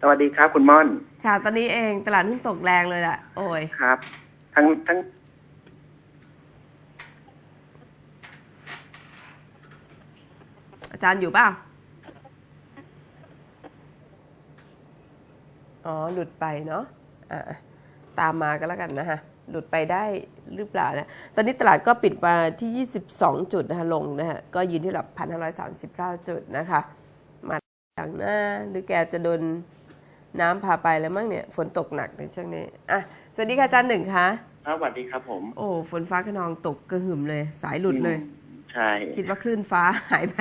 สวัสดีครับคุณม่อน ค่ะ ตอนนี้เองตลาดหุ้นตกแรงเลยแหละโอ้ยครับ ทั้งทั้งอาจารย์อยู่เปล่าอ๋อ หลุดไปเนาะอะตามมากันแล้วกันนะฮะ หลุดไปได้หรือเปล่านะ ตอนนี้ตลาดก็ปิดมาที่ 22 จุดนะคะลงนะฮะ ก็ยืนที่หลัก1,539 จุดนะคะ มาอย่างหน้าหรือแกจะโดน น้ำพาไปแล้วมั้งเนี่ยฝนตกหนักในช่วงนี้อะสวัสดีค่ะอาจารย์หนึ่งคะครับสวัสดีครับผม โอ้ฝนฟ้าขนองตกกระหึ่มเลย สายหลุดเลย ใช่ คิดว่าคลื่นฟ้าหายไป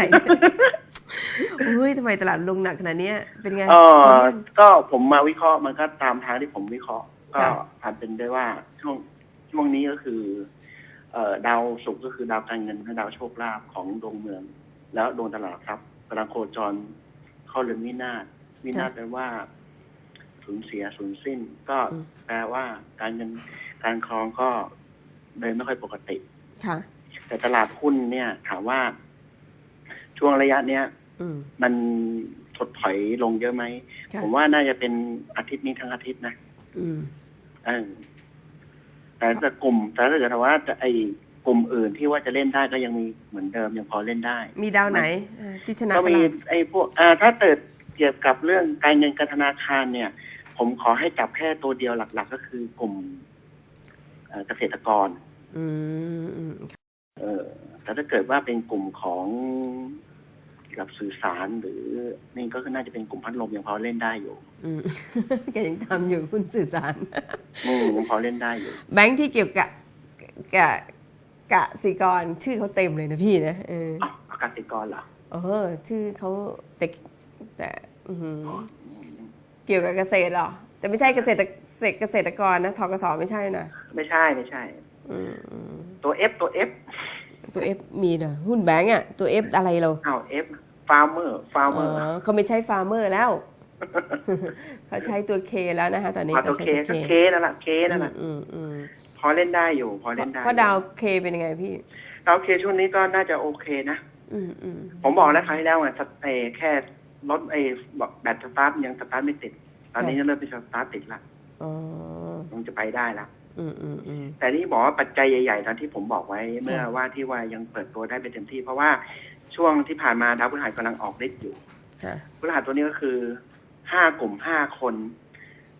เฮ้ยทำไมตลาดลงหนักขนาดเนี้ยเป็นไงเออลงยังก็ผมมาวิเคราะห์มันก็ตามทางที่ผมวิเคราะห์ ก็ค่ะอาจเป็นได้ว่าช่วงช่วงนี้ก็คือ เอ่อดาวศุกร์ก็คือดาวการเงินและดาวโชคลาภของดวงเมือง แล้วดวงตลาดครับกำลังโคจรเข้าเรือนวินาศวินาศแปลว่า สูญเสียสูญสิ้น ก็แปลว่าการเงินการครองก็เดินไม่ค่อยปกติค่ะแต่ตลาดหุ้นเนี่ยถามว่าช่วงระยะเนี้ยอืมมันถดถอยลงเยอะไหมค่ะผมว่าน่าจะเป็นอาทิตย์นี้ทั้งอาทิตย์นะอืมเออแต่ถ้ากลุ่ม แต่ถ้าเกิดว่าจะไอ้กลุ่มอื่นที่ว่าจะเล่นได้ก็ยังมีเหมือนเดิมยังพอเล่นได้ มีดาวไหนอ่าที่ชนะก็ตมีลาดไอ้พวก อ่า ถ้าเกิดเกี่ยวกับเรื่องการเงินการธนาคารเนี่ย ผมขอให้จับแค่ตัวเดียวหลัก ๆ ก็คือกลุ่มเอ่อเกษตรกรอืมอืมเออแต่ถ้าเกิดว่าเป็นกลุ่มของเกี่ยวกับสื่อสารหรือนี่ก็น่าจะเป็นกลุ่มพัดลมยังพอเล่นได้อยู่อืมแกยังทำอยู่คุณสื่อสารอืมยังพอเล่นได้อยู่ แบงค์ที่เกี่ยวกับกะกะสิกรชื่อเขาเต็มเลยนะพี่นะเอออ๋ออากาศกรเหรอเออ ชื่อเขาแต่แต่อือหือ เกี่ยวกับเกษตรเหรอ แต่ไม่ใช่เกษตรเกษตรกรนะทกสไม่ใช่นะไม่ใช่ไม่ใช่ อืมอืมตัว F ตัว F ตัวเอฟมีเหรอหุ้นแบงก์อะ ตัวเอฟอะไรเราอ้าว F farmer อ๋ farmer อเขาไม่ใช่ฟาร์มเมอร์แล้วเขาใช้ตัวเคแล้วนะคะตอนนี้มาตัเขาวใช้เคตัวก็เคเคนั่นแหละเคนั่นแหละอืมอืมพอเล่นได้อยู่ พอเล่นได้เพราะดาวเคเป็นยังไงพี่ดาวเคช่วงนี้ก็น่าจะโอเคนะอืมอืมผมบอกแล้วครั้งที่แล้วไงสเออแค่รถไอ้บอกแบตสตาร์ทยังสตาร์ทไม่ติด ตอนนี้เริ่มเป็นสตาร์ทติดละอ๋อมันจะไปได้ละอืมอืมอืมแต่นี่บอกว่าปัจจัยใหญ่ๆตอนที่ผมบอกไว้เมื่อว่าที่ว่ายังเปิดตัวได้เป็นเต็มที่ เพราะว่าช่วงที่ผ่านมาดาวพฤหัสกำลังออกฤทธิ์อยู่ค่ะพฤหัสตัวนี้ก็คือห้ากลุ่มห้าคน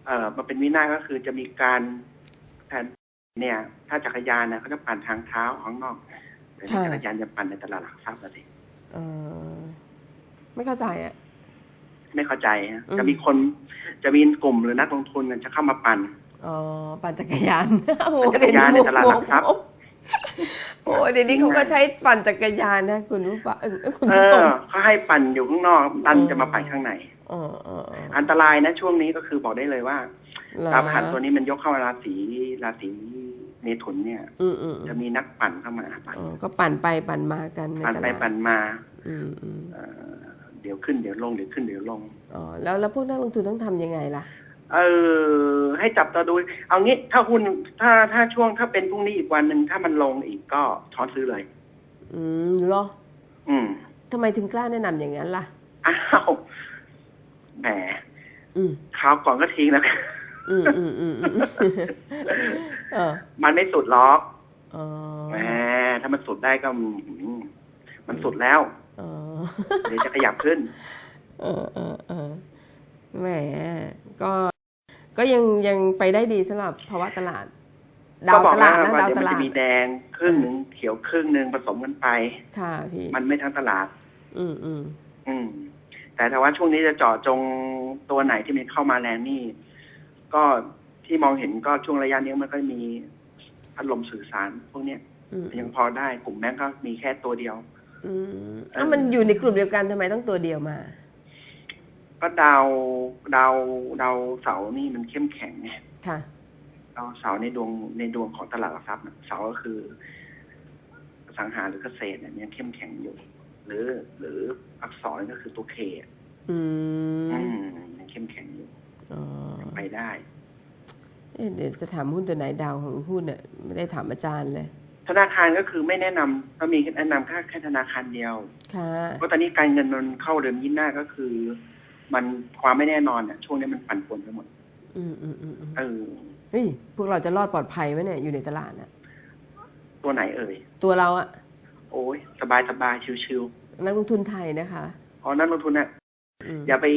เอ่อมาเป็นวินาศก็คือจะมีการแทนเนี่ย ถ้าจักรยานนะเขาจะปั่นทางเท้าข้างนอกแต่ถ้าจักรยานจะปั่นในตลาดหลักทรัพย์อะสิเออไม่เข้าใจอะ ไม่เข้าใจฮะอืมจะมีคนจะมีกลุ่มหรือนักลงทุนเนี่ยจะเข้ามาปั่นอ๋อปั่นจักรยานโอ้โหปั่นจักรยานในตลาดหลักทรัพย์โอ้เดี๋ยวนี้เขาก็ใช้ปั่นจักรยานนะคุณผู้ฟังเออคุณเอผู้ชอมเขาให้ปั่นอยู่ข้างนอกดันอืมจะมาปั่นข้างในอ๋ออ๋ออ๋ออันตรายนะช่วงนี้ก็คือบอกได้เลยว่าเหรอดาวพฤหัสตัวนี้มันยกเข้าราศีราศีเมถุนเนี่ยอืมอืมจะมีนักปั่นเข้ามาปั่นอ๋อก็ปั่นไปปั่นมากันในปั่นตไปลาดปั่นมา อืมอืม เอ่อเดี๋ยวขึ้นเดี๋ยวลงเดี๋ยวขึ้นเดี๋ยวลงอ๋อแล้วแล้วพวกนักลงทุนต้องทำยังไงล่ะ เออ ให้จับตาดู เอางี้ถ้าหุ้นถ้าถ้าช่วงถ้าเป็นพรุ่งนี้อีกวันหนึ่งถ้ามันลงอีกก็ช้อนซื้อเลย อืมเหรอ อืมทำไมถึงกล้าแนะนำอย่างนั้นล่ะอ้าวแหมอืมคราวก่อนก็ทิ้งแล้วอืมอืมอืมอืมเออมันไม่สุดล็อกอ๋อแหมถ้ามันสุดได้ก็อืมมันสุดแล้ว อ๋อเดี๋ยวจะขยับขึ้น เออเออเออแหมก็ก็ยังยังไปได้ดีสำหรับภาวะตลาด ดาก็วบอกตแล้ลาวดนะว่าดาวเดี๋ยวตมันลาจะดมีแดงครึ่งหนึ่งเขียวครึ่งหนึ่งผสมกันไป ค่ะพี่มันไม่ทั้งตลาด อืมอืมอืมแต่ถ้าว่าช่วงนี้จะเจาะจงตัวไหนที่มันเข้ามาแรงนี่ ก็ที่มองเห็นก็ช่วงระยะนี้มันก็มีพัดลมสื่อสารพวกเนี้ยอืมยังพอได้กลุ่มแบงก์ก็มีแค่ตัวเดียว อืมอ้าวมันอยู่ในกลุ่มเดียวกันทำไมต้องตัวเดียวมา ก็ดาวดาวดาวเสาร์นี่มันเข้มแข็งไงค่ะ ดาวเสาร์ในดวงในดวงของตลาดหลักทรัพย์น่ะเสาร์ก็คืออสังหาหรือเกษตรเนี่ยยังเข้มแข็งอยู่ หรือ หรืออักษรก็คือตัวเคอะอืมอืมยังเข้มแข็งอยู่อ๋อไปได้ เอ๊ะเดี๋ยวจะถามหุ้นตัวไหนดาวของหุ้นเนี่ยไม่ได้ถามอาจารย์เลย ธนาคารก็คือไม่แนะนำก็มีแนะนำแค่แค่ธนาคารเดียวค่ะเพราะตอนนี้การเงินมันเข้าเดือนยี่หน้าก็คือ มันความไม่แน่นอนเนี่ยช่วงนี้มันปั่นป่วนไปหมดอืมอืมอืมอืมเออเฮ้ยพวกเราจะรอดปลอดภัยไหมเนี่ยอยู่ในตลาดน่ะ ตัวไหนเอ่ย ตัวเราอะโอ้ยสบายสบายชิวนักลงทุนไทยนะคะๆอ๋อนักลงทุนเนี่ยอืมอย่าไป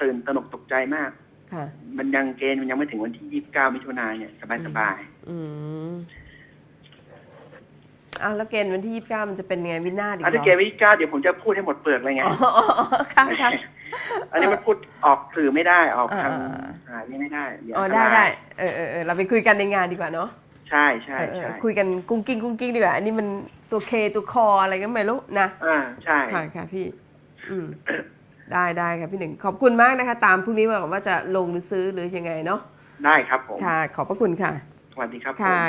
ตื่นตระหนกตกใจมาก ค่ะ มันยังเกณฑ์มันยังไม่ถึงวันที่ยี่สิบเก้ามิถุนายนเนี่ยสบายสบายอืม อ้าวแล้วเกณฑ์วันที่ยี่สิบเก้ามันจะเป็นไงวินาศอีกอันเหรนี้อเกณฑ์วันที่เก้าเดี๋ยวผมจะพูดให้หมดเปลือกเลยไงอ๋ออ๋ออ๋อค่ะค่ะ อันนี้มันพูดออกสื่อไม่ได้ออกทางอ่า อ่านี่ไม่ได้เยวอ๋ออันตได้รายได้เออเออเออเราไปคุยกันในงานดีกว่าเนาะใช่ใช่เออเออใช่คุยกันกุ้งกิ้งกุ้งกิ้งดีกว่าอันนี้มันตัวเคตัวคออะไรก็ไม่รู้นะ อ่าใช่ ค่ะค่ะพี่ อืม ได้ได้ค่ะพี่หนึ่ง ขอบคุณมากนะคะ ตามพรุ่งนี้ว่าว่าจะลงหรือซื้อหรือยังไงเนาะ ได้ครับผม ค่ะ ขอบพระคุณค่ะ สวัสดีครับผม ค่ะ